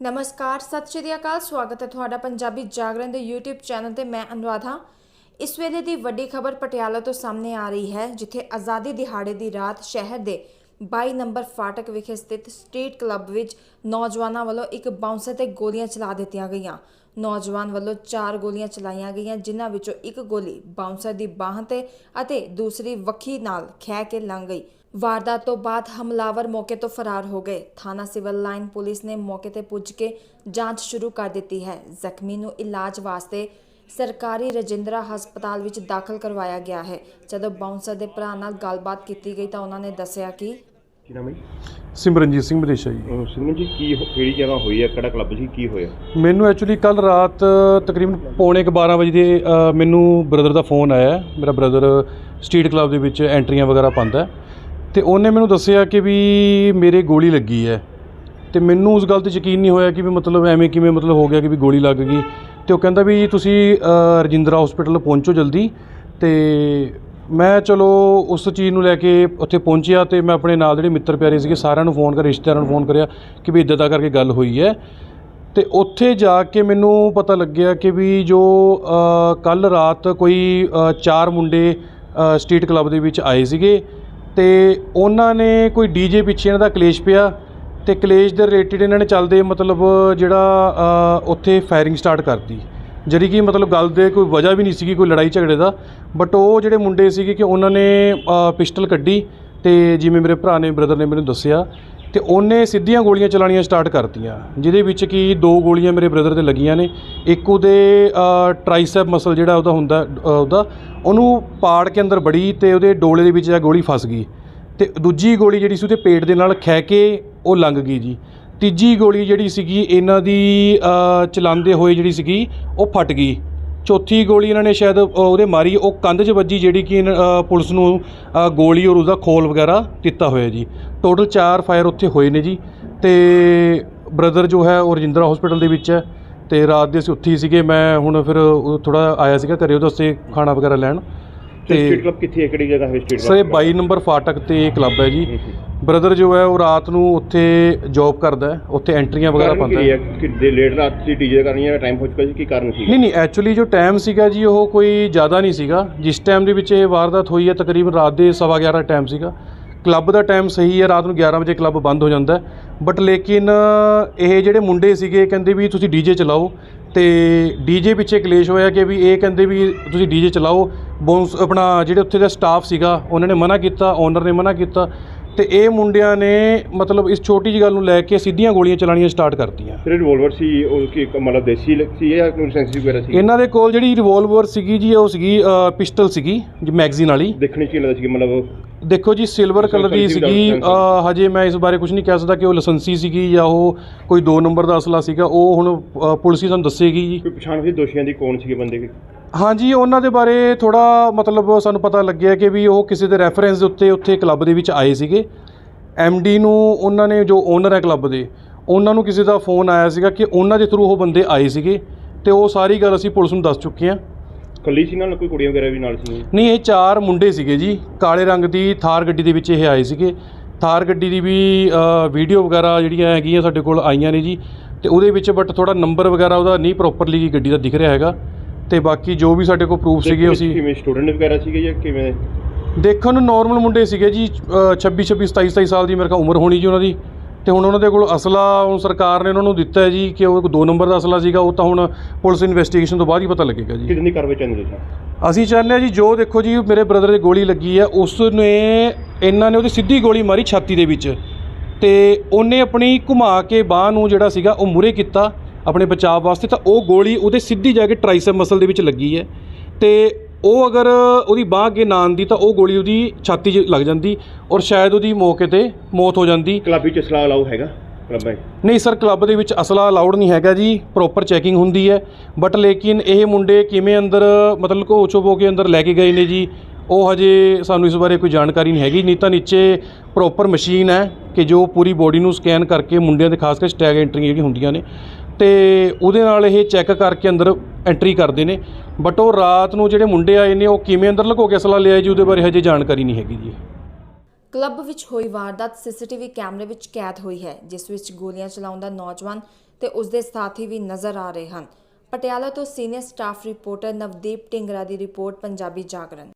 ਨਮਸਕਾਰ, ਸਤਿ ਸ਼੍ਰੀ ਅਕਾਲ, ਸਵਾਗਤ ਹੈ ਤੁਹਾਡਾ ਪੰਜਾਬੀ ਜਾਗਰਣ ਦੇ YouTube ਚੈਨਲ ਤੇ ਮੈਂ ਅਨੁਰਾਧਾ। ਇਸ ਵੇਲੇ ਦੀ ਵੱਡੀ ਖਬਰ ਪਟਿਆਲਾ ਤੋਂ ਸਾਹਮਣੇ ਆ ਰਹੀ ਹੈ, ਜਿੱਥੇ ਆਜ਼ਾਦੀ ਦਿਹਾੜੇ ਦੀ ਰਾਤ ਸ਼ਹਿਰ ਦੇ 22 ਨੰਬਰ ਫਾਟਕ ਵਿਖੇ ਸਥਿਤ ਸਟਰੀਟ ਕਲੱਬ ਵਿੱਚ ਨੌਜਵਾਨਾਂ ਵੱਲੋਂ ਇੱਕ ਬਾਉਂਸਰ ਤੇ ਗੋਲੀਆਂ ਚਲਾ ਦਿੱਤੀਆਂ ਗਈਆਂ। ਨੌਜਵਾਨ ਵੱਲੋਂ ਚਾਰ ਗੋਲੀਆਂ ਚਲਾਈਆਂ ਗਈਆਂ, ਜਿਨ੍ਹਾਂ ਵਿੱਚੋਂ ਇੱਕ ਗੋਲੀ ਬਾਉਂਸਰ ਦੀ ਬਾਹ ਤੇ ਅਤੇ ਦੂਸਰੀ ਵੱਖੀ ਨਾਲ ਖਹਿ ਕੇ ਲੰਘ ਗਈ। ਵਾਰਦਾਤ ਤੋਂ ਬਾਅਦ ਹਮਲਾਵਰ ਮੌਕੇ ਤੋਂ ਫਰਾਰ ਹੋ ਗਏ। ਥਾਣਾ ਸਿਵਲ ਲਾਈਨ ਪੁਲਿਸ ਨੇ ਮੌਕੇ ਤੇ ਪੁੱਜ ਕੇ ਜਾਂਚ ਸ਼ੁਰੂ ਕਰ ਦਿੱਤੀ ਹੈ। ਜ਼ਖਮੀ ਨੂੰ ਇਲਾਜ ਵਾਸਤੇ ਸਰਕਾਰੀ ਰਜਿੰਦਰਾ ਹਸਪਤਾਲ ਵਿੱਚ ਦਾਖਲ ਕਰਵਾਇਆ ਗਿਆ ਹੈ। ਜਦੋਂ ਬਾਉਂਸਰ ਦੇ ਭਰਾ ਨਾਲ ਗੱਲਬਾਤ ਕੀਤੀ ਗਈ ਤਾਂ ਉਹਨਾਂ ਨੇ ਦੱਸਿਆ ਕਿ ਕੀ ਨਾਮ ਹੈ ਜੀ? ਸਿਮਰਨਜੀਤ ਸਿੰਘ ਵਿਦੇਸ਼ਾ ਜੀ। ਅਹ ਸਿਮਰਨ ਜੀ ਕੀ ਹੋ- ਕਿਹੜੀ ਜਗ੍ਹਾ ਹੋਈ ਹੈ? ਕਿਹੜਾ ਕਲੱਬ ਸੀ? ਕੀ ਹੋਇਆ? ਮੈਨੂੰ ਐਕਚੁਅਲੀ ਕੱਲ ਰਾਤ ਤਕਰੀਬਨ ਪੌਣੇ ਕੁ 12 ਵਜੇ ਦੇ ਅ, ਮੈਨੂੰ ਬ੍ਰਦਰ ਦਾ ਫੋਨ ਆਇਆ। ਹੈ। ਮੇਰਾ ਬ੍ਰਦਰ ਸਟਰੀਟ ਕਲੱਬ ਦੇ ਵਿੱਚ ਐਂਟਰੀਆਂ ਵਗੈਰਾ ਪਾਉਂਦਾ ਹੈ। ਤੇ ਉਹਨੇ ਮੈਨੂੰ ਦੱਸਿਆ ਕਿ ਵੀ ਮੇਰੇ ਗੋਲੀ ਲੱਗੀ ਹੈ। ਤੇ ਮੈਨੂੰ ਉਸ ਗੱਲ ਤੇ ਯਕੀਨ ਨਹੀਂ ਹੋਇਆ ਕਿ ਵੀ ਮਤਲਬ ਐਵੇਂ ਕਿਵੇਂ ਮਤਲਬ ਹੋ ਗਿਆ ਕਿ ਵੀ ਗੋਲੀ ਲੱਗ ਗਈ। ਤੇ ਉਹ ਕਹਿੰਦਾ ਵੀ ਤੁਸੀਂ ਰਜਿੰਦਰਾ ਹਸਪੀਟਲ ਪਹੁੰਚੋ ਜਲਦੀ। ਤੇ ਮੈਂ ਚਲੋ ਉਸ ਚੀਜ਼ ਨੂੰ ਲੈ ਕੇ ਉੱਥੇ ਪਹੁੰਚਿਆ ਤੇ ਮੈਂ ਆਪਣੇ ਨਾਲ ਜਿਹੜੇ ਮਿੱਤਰ ਪਿਆਰੇ ਸੀਗੇ ਸਾਰਿਆਂ ਨੂੰ ਫੋਨ ਕਰ ਰਿਸ਼ਤੇਦਾਰਾਂ ਨੂੰ ਫੋਨ ਕਰਿਆ ਕਿ ਵੀ ਇੱਦਾਂ ਦਾ ਕਰਕੇ ਗੱਲ ਹੋਈ ਹੈ। ਤੇ ਉੱਥੇ ਜਾ ਕੇ ਮੈਨੂੰ ਪਤਾ ਲੱਗਿਆ ਕਿ ਵੀ ਜੋ ਕੱਲ ਰਾਤ ਕੋਈ ਚਾਰ ਮੁੰਡੇ ਅ, ਸਟਰੀਟ ਕਲੱਬ ਦੇ ਵਿੱਚ ਆਏ ਸੀਗੇ। ਤੇ ਉਹਨਾਂ ਨੇ ਕੋਈ ਡੀਜੇ ਪਿੱਛੇ ਇਹਨਾਂ ਦਾ ਕਲੇਸ਼ ਪਿਆ ਤੇ ਕਲੇਸ਼ ਦੇ ਰਿਲੇਟਿਡ ਇਹਨਾਂ ਨੇ ਚੱਲਦੇ ਮਤਲਬ ਜਿਹੜਾ ਉੱਥੇ ਫਾਇਰਿੰਗ ਸਟਾਰਟ ਕਰਤੀ। ਜਿਹੜੀ ਕਿ ਮਤਲਬ ਗੱਲ ਦੇ ਕੋਈ ਵਜ੍ਹਾ ਵੀ ਨਹੀਂ ਸੀਗੀ, ਕੋਈ ਲੜਾਈ ਝਗੜੇ ਦਾ। ਬਟ ਉਹ ਜਿਹੜੇ ਮੁੰਡੇ ਸੀਗੇ ਕਿ ਉਹਨਾਂ ਨੇ ਪਿਸਟਲ ਕੱਢੀ ਤੇ ਜਿਵੇਂ ਮੇਰੇ ਭਰਾ ਨੇ ਬ੍ਰਦਰ ਨੇ ਮੈਨੂੰ ਦੱਸਿਆ ਤੇ ਉਹਨੇ ਸਿੱਧੀਆਂ ਗੋਲੀਆਂ ਚਲਾਣੀਆਂ ਸਟਾਰਟ ਕਰਤੀਆਂ, ਜਿਹਦੇ ਵਿੱਚ ਕਿ ਦੋ ਗੋਲੀਆਂ ਮੇਰੇ ਬ੍ਰਦਰ ਤੇ ਲੱਗੀਆਂ ਨੇ, ਇੱਕ ਉਹਦੇ ਟ੍ਰਾਈਸੈਪ ਮਸਲ ਜਿਹੜਾ ਉਹਦਾ ਹੁੰਦਾ ਉਹਦਾ, ਉਹਨੂੰ ਪਾੜ ਕੇ ਅੰਦਰ ਬੜੀ ਤੇ ਉਹਦੇ ਡੋਲੇ ਦੇ ਵਿੱਚ ਜਾ ਗੋਲੀ ਫਸ ਗਈ ਤੇ ਦੂਜੀ ਗੋਲੀ ਜਿਹੜੀ ਸੀ ਉਹਦੇ ਪੇਟ ਦੇ ਨਾਲ ਖਹਿ ਕੇ ਉਹ ਲੰਘ ਗਈ ਜੀ। ਤੀਜੀ ਗੋਲੀ ਜਿਹੜੀ ਸੀਗੀ, ਇਹਨਾਂ ਦੀ ਚਲਾਉਂਦੇ ਹੋਏ ਜਿਹੜੀ ਸੀਗੀ, ਉਹ ਫਟ ਗਈ। ਚੌਥੀ ਗੋਲੀ ਇਹਨਾਂ ਨੇ ਸ਼ਾਇਦ ਉਹਦੇ ਮਾਰੀ ਉਹ ਕੰਧ 'ਚ ਵੱਜੀ ਜਿਹੜੀ ਕਿ ਪੁਲਿਸ ਨੂੰ ਗੋਲੀ ਔਰ ਉਹਦਾ ਖੋਲ ਵਗੈਰਾ ਦਿੱਤਾ ਹੋਇਆ ਜੀ। ਟੋਟਲ 4 ਫਾਇਰ ਉੱਥੇ ਹੋਏ ਨੇ ਜੀ ਤੇ ਬ੍ਰਦਰ ਜੋ ਹੈ ਉਹ ਰਜਿੰਦਰਾ ਹਸਪੀਟਲ ਦੇ ਵਿੱਚ ਹੈ ਤੇ ਰਾਤ ਦੇ ਅਸੀਂ ਉੱਥੇ ਹੀ ਸੀਗੇ। ਮੈਂ ਹੁਣ ਫਿਰ ਥੋੜਾ ਆਇਆ ਸੀਗਾ ਘਰੇ ਉਹਦੇ ਵਾਸਤੇ ਖਾਣਾ ਵਗੈਰਾ ਲੈਣ। ਤੇ ਸਟਰੀਟ ਤੇ ਕਲੱਬ ਕਿੱਥੇ ਹੈ? ਕਿਹੜੀ ਜਗ੍ਹਾ ਹੈ ਸਟਰੀਟ ਸਰ ਇਹ 22 ਨੰਬਰ ਫਾਟਕ ਤੇ ਕਲੱਬ ਹੈ ਜੀ। ਬ੍ਰਦਰ ਜੋ ਹੈ ਉਹ ਰਾਤ ਨੂੰ ਉੱਥੇ ਜੌਬ ਕਰਦਾ ਹੈ ਉੱਥੇ ਐਂਟਰੀਆਂ ਵਗੈਰਾ ਪਾਉਂਦਾ ਕੀ ਹੈ ਹੈ ਕਿ ਦੇ ਲੇਟ ਰਾਤ ਸੀ ਡੀਜੇ ਕਰਨੀ ਹੈ ਟਾਈਮ ਹੋ ਚੁੱਕਾ ਸੀ ਕੀ ਕਾਰਨ ਸੀ ਨਹੀਂ ਨਹੀਂ ਐਕਚੁਅਲੀ ਜੋ ਟਾਈਮ ਸੀਗਾ ਜੀ ਉਹ ਕੋਈ ਜ਼ਿਆਦਾ ਨਹੀਂ ਸੀਗਾ। ਜਿਸ ਟਾਈਮ ਦੇ ਵਿੱਚ ਇਹ ਵਾਰਦਾਤ ਹੋਈ ਹੈ ਤਕਰੀਬਨ ਰਾਤ ਦੇ ਸਵਾ 11 ਟਾਈਮ ਸੀਗਾ। ਕਲੱਬ ਦਾ ਟਾਈਮ ਸਹੀ ਹੈ ਰਾਤ ਨੂੰ 11 ਵਜੇ ਕਲੱਬ ਬੰਦ ਹੋ ਜਾਂਦਾ ਬਟ ਲੇਕਿਨ ਇਹ ਜਿਹੜੇ ਮੁੰਡੇ ਸੀਗੇ ਕਹਿੰਦੇ ਵੀ ਤੁਸੀਂ ਡੀਜੇ ਚਲਾਓ। ਤੇ ਡੀਜੇ ਪਿੱਛੇ ਕਲੇਸ਼ ਹੋਇਆ ਕਿ ਵੀ ਇਹ ਕਹਿੰਦੇ ਵੀ ਤੁਸੀਂ ਡੀਜੇ ਚਲਾਓ। ਬੌਂਸ ਆਪਣਾ ਜਿਹੜੇ ਉੱਥੇ ਦਾ ਸਟਾਫ ਸੀਗਾ ਉਹਨਾਂ ਨੇ ਮਨਾ ਕੀਤਾ ਓਨਰ ਨੇ ਮਨਾ ਕੀਤਾ। ਤੇ ਇਹ ਮੁੰਡਿਆਂ ਨੇ ਮਤਲਬ ਇਸ ਛੋਟੀ ਜਿਹੀ ਗੱਲ ਨੂੰ ਲੈ ਕੇ ਸਿੱਧੀਆਂ ਗੋਲੀਆਂ ਚਲਾਉਣੀਆਂ ਸਟਾਰਟ ਕਰਤੀਆਂ। ਫਿਰ ਰਿਵੋਲਵਰ ਸੀ ਉਹ ਕੀ ਮਤਲਬ ਦੇਸੀ ਲ- ਸੀ ਜਾਂ ਕੋਈ ਸੈਂਸਿਟਿਵ ਵਗੈਰਾ ਸੀ? ਇਹਨਾਂ ਦੇ ਕੋਲ ਜਿਹੜੀ ਰਿਵੋਲਵਰ ਸੀਗੀ ਜੀ ਉਹ ਸੀਗੀ ਪਿਸਟਲ ਸੀਗੀ ਜੀ ਮੈਗਜ਼ੀਨ ਵਾਲੀ। ਦੇਖਣੀ ਚ ਕੀ ਲੱਗਦਾ ਸੀ ਕਿ ਮਤਲਬ ਦੇਖੋ ਜੀ ਸਿਲਵਰ ਕਲਰ ਦੀ ਲਾਇਸੈਂਸੀ ਸੀਗੀ। ਅ, ਹਜੇ ਮੈਂ ਇਸ ਬਾਰੇ ਕੁਝ ਨਹੀਂ ਕਹਿ ਸਕਦਾ ਕਿ ਉਹ ਲਾਇਸੈਂਸੀ ਸੀਗੀ ਜਾਂ ਉਹ ਕੋਈ 2 ਨੰਬਰ ਦਾ ਅਸਲਾ ਸੀਗਾ। ਉਹ ਹੁਣ ਅ, ਪੁਲਿਸ ਹੀ ਸਾਨੂੰ ਦੱਸੇਗੀ ਜੀ। ਕੋਈ ਪਛਾਣ ਹੋਈ ਦੋਸ਼ੀਆਂ ਦੀ ਕੌਣ ਸੀਗੇ ਬੰਦੇ? ਹਾਂਜੀ ਉਹਨਾਂ ਦੇ ਬਾਰੇ ਥੋੜਾ ਮਤਲਬ ਸਾਨੂੰ ਪਤਾ ਲੱਗਿਆ ਕਿ ਵੀ ਉਹ ਕਿਸੇ ਦੇ ਰੈਫਰੈਂਸ ਦੇ ਉੱਤੇ ਉੱਥੇ ਕਲੱਬ ਦੇ ਵਿੱਚ ਆਏ ਸੀਗੇ। ਡੀ ਨੂੰ ਉਹਨਾਂ ਨੇ ਜੋ ਓਨਰ ਹੈ ਕਲੱਬ ਦੇ ਉਹਨਾਂ ਨੂੰ ਕਿਸੇ ਦਾ ਫੋਨ ਆਇਆ ਸੀਗਾ ਕਿ ਉਹਨਾਂ ਦੇ ਥਰੂ ਉਹ ਬੰਦੇ ਆਏ ਸੀਗੇ ਤੇ ਉਹ ਸਾਰੀ ਗੱਲ ਅਸੀਂ ਪੁਲਿਸ ਨੂੰ ਦੱਸ ਚੁੱਕੇ ਹਾਂ। ਕੱਲੀ ਸੀ ਨਾਲ ਕੋਈ ਕੁੜੀਆਂ ਵਗੈਰਾ ਵੀ ਨਾਲ ਸੀ? ਨਹੀਂ ਇਹ ਚਾਰ ਮੁੰਡੇ ਸੀਗੇ ਜੀ। ਕਾਲੇ ਰੰਗ ਦੀ ਥਾਰ ਗੱਡੀ ਦੇ ਵਿੱਚ ਇਹ ਆਏ ਸੀਗੇ। ਥਾਰ ਗੱਡੀ ਦੀ ਵੀ ਵੀਡੀਓ ਵਗੈਰਾ ਜਿਹੜੀਆਂ ਹੈਗੀਆਂ ਸਾਡੇ ਕੋਲ ਆਈਆਂ ਨੇ ਜੀ। ਤੇ ਉਹਦੇ ਵਿੱਚ ਬਟ ਥੋੜਾ ਨੰਬਰ ਵਗੈਰਾ ਉਹਦਾ ਨਹੀਂ ਪ੍ਰੋਪਰਲੀ ਗੱਡੀ ਦਾ ਦਿਖ ਰਿਹਾ ਹੈਗਾ। ਤੇ ਬਾਕੀ ਜੋ ਵੀ ਸਾਡੇ ਕੋਲ ਪ੍ਰੂਫ ਸੀਗੇ ਅਸੀਂ ਕਿਵੇਂ ਸਟੂਡੈਂਟ ਵਗੈਰਾ ਸੀਗੇ ਜਾਂ ਕਿਵੇਂ? ਦੇਖਣ ਨੂੰ ਨਾਰਮਲ ਮੁੰਡੇ ਸੀਗੇ ਜੀ ਅ, 26 26 27 27 ਸਾਲ ਦੀ ਮੇਰੇ ਖਿਆਲ ਉਮਰ ਹੋਣੀ ਜੀ ਉਹਨਾਂ ਦੀ। ਤੇ ਹੁਣ ਉਹਨਾਂ ਦੇ ਕੋਲ ਅਸਲਾ ਹੁਣ ਸਰਕਾਰ ਨੇ ਉਹਨਾਂ ਨੂੰ ਦਿੱਤਾ ਹੈ ਜੀ ਕਿ ਉਹ ਦੋ ਨੰਬਰ ਦਾ ਅਸਲਾ ਸੀਗਾ ਉਹ ਤਾਂ ਹੁਣ ਪੁਲਿਸ ਇਨਵੈਸਟੀਗੇਸ਼ਨ ਤੋਂ ਬਾਅਦ ਹੀ ਪਤਾ ਲੱਗੇਗਾ ਜੀ। ਕਿੰਨੀ ਕਾਰਵਾਈ ਚਾਹੁੰਦੇ ਤੁਸੀਂ? ਅਸੀਂ ਚਾਹੁੰਦੇ ਹਾਂ ਜੀ ਜੋ ਦੇਖੋ ਜੀ ਮੇਰੇ ਬ੍ਰਦਰ ਦੇ ਗੋਲੀ ਲੱਗੀ ਹੈ ਉਸ ਨੇ ਇਹਨਾਂ ਨੇ ਉਹਦੀ ਸਿੱਧੀ ਗੋਲੀ ਮਾਰੀ ਛਾਤੀ ਦੇ ਵਿੱਚ। ਤੇ ਉਹਨੇ ਆਪਣੀ ਘੁਮਾ ਕੇ ਬਾਹ ਨੂੰ ਜਿਹੜਾ ਸੀਗਾ ਉਹ ਮੂਰੇ ਕੀਤਾ। ਆਪਣੇ ਬਚਾਅ ਵਾਸਤੇ ਤਾਂ ਉਹ ਗੋਲੀ ਉਹਦੇ ਸਿੱਧੀ ਜਾ ਕੇ ਟ੍ਰਾਈਸੈਪ ਮਸਲ ਦੇ ਵਿੱਚ ਲੱਗੀ ਹੈ ਤੇ ਉਹ ਅਗਰ ਉਹਦੀ ਬਾਹ ਅੱਗੇ ਨਾ ਆਉਂਦੀ ਤਾਂ ਉਹ ਗੋਲੀ ਉਹਦੀ ਛਾਤੀ 'ਚ ਲੱਗ ਜਾਂਦੀ ਔਰ ਸ਼ਾਇਦ ਉਹਦੀ ਮੌਕੇ ਤੇ ਮੌਤ ਹੋ ਜਾਂਦੀ। ਕਲੱਬ ਵਿੱਚ ਸਲਾਹ ਲਾਓ ਹੈਗਾ? ਕਲੱਬਾਂ? ਨਹੀਂ ਸਰ ਕਲੱਬ ਦੇ ਵਿੱਚ ਅਸਲਾ ਅਲਾਉਡ ਨਹੀਂ ਹੈਗਾ ਜੀ ਪ੍ਰੋਪਰ ਚੈਕਿੰਗ ਹੁੰਦੀ ਹੈ। ਬਟ ਲੇਕਿਨ ਇਹ ਮੁੰਡੇ ਕਿਵੇਂ ਅੰਦਰ ਮਤਲਬ ਕੋ ਚੋਬੋ ਕੇ ਅੰਦਰ ਲੈ ਕੇ ਗਏ ਨੇ ਜੀ ਉਹ ਹਜੇ ਸਾਨੂੰ ਇਸ ਬਾਰੇ ਕੋਈ ਜਾਣਕਾਰੀ ਨਹੀਂ ਹੈਗੀ। ਨਹੀਂ ਤਾਂ ਨੀਚੇ ਪ੍ਰੋਪਰ ਮਸ਼ੀਨ ਹੈ ਕਿ ਜੋ ਪੂਰੀ ਬੋਡੀ ਨੂੰ ਸਕੈਨ ਕਰਕੇ ਮੁੰਡਿਆਂ ਦੇ ਖਾਸ ਕਰਕੇ ਸਟੈਗ ਐਂਟਰੀ ਜਿਹੜੀਆਂ ਹੁੰਦੀਆਂ ਨੇ ਤੇ ਉਹਦੇ ਨਾਲ ਇਹ ਚੈੱਕ ਕਰਕੇ ਅੰਦਰ ਐਂਟਰੀ ਕਰਦੇ ਨੇ। ਬਟ ਉਹ ਰਾਤ ਨੂੰ ਜਿਹੜੇ ਮੁੰਡੇ ਆਏ ਨੇ, ਉਹ ਕਿਵੇਂ ਅੰਦਰ ਲੁਕੋ ਕੇ ਅਸਲਾ ਲਿਆ ਜੀ? ਉਹਦੇ ਬਾਰੇ ਹਜੇ ਜਾਣਕਾਰੀ ਨਹੀਂ ਹੈਗੀ ਜੀ ਕਲੱਬ ਵਿੱਚ ਹੋਈ ਵਾਰਦਾਤ ਸੀਸੀਟੀਵੀ ਕੈਮਰੇ ਵਿੱਚ ਕੈਦ ਹੋਈ ਹੈ, ਜਿਸ ਵਿੱਚ ਗੋਲੀਆਂ ਚਲਾਉਂਦਾ ਨੌਜਵਾਨ ਤੇ ਉਸਦੇ ਸਾਥੀ ਵੀ ਨਜ਼ਰ ਆ ਰਹੇ ਹਨ। ਪਟਿਆਲਾ ਤੋਂ senior staff reporter Navdeep Dhingra ਦੀ ਰਿਪੋਰਟ, ਪੰਜਾਬੀ ਜਾਗਰਣ।